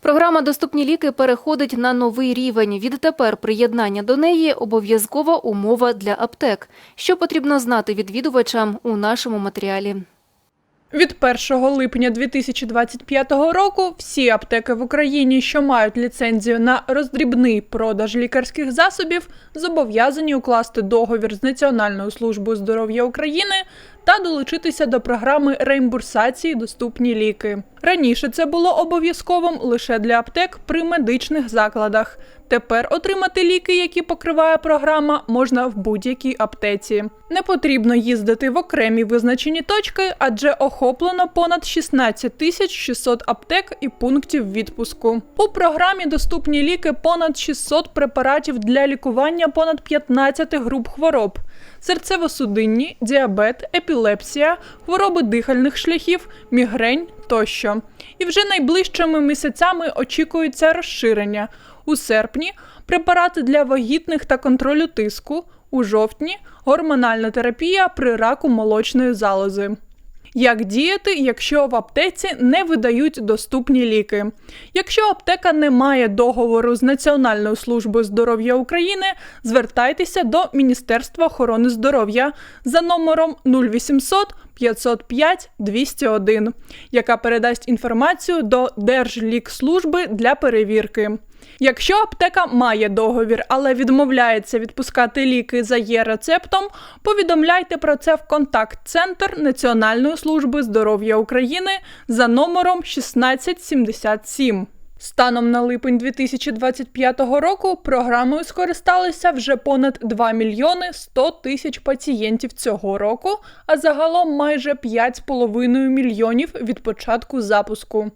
Програма Доступні ліки переходить на новий рівень. Відтепер приєднання до неї обов'язкова умова для аптек. Що потрібно знати відвідувачам у нашому матеріалі. Від 1 липня 2025 року всі аптеки в Україні, що мають ліцензію на роздрібний продаж лікарських засобів, зобов'язані укласти договір з Національною службою здоров'я України та долучитися до програми реімбурсації доступні ліки. Раніше це було обов'язковим лише для аптек при медичних закладах. Тепер отримати ліки, які покриває програма, можна в будь-якій аптеці. Не потрібно їздити в окремі визначені точки, адже охоплено понад 16 тисяч 600 аптек і пунктів відпуску. У програмі доступні ліки понад 600 препаратів для лікування понад 15 груп хвороб. Серцево-судинні, діабет, епілепсія, хвороби дихальних шляхів, мігрень тощо. І вже найближчими місяцями очікується розширення. У серпні препарати для вагітних та контролю тиску, у жовтні гормональна терапія при раку молочної залози. Як діяти, якщо в аптеці не видають доступні ліки? Якщо аптека не має договору з Національною службою здоров'я України, звертайтеся до Міністерства охорони здоров'я за номером 0800 505 201, яка передасть інформацію до Держлікслужби для перевірки. Якщо аптека має договір, але відмовляється відпускати ліки за є-рецептом, повідомляйте про це в контакт-центр Національної служби здоров'я України за номером 1677. Станом на липень 2025 року програмою скористалися вже понад 2 мільйони 100 тисяч пацієнтів цього року, а загалом майже 5,5 мільйонів від початку запуску.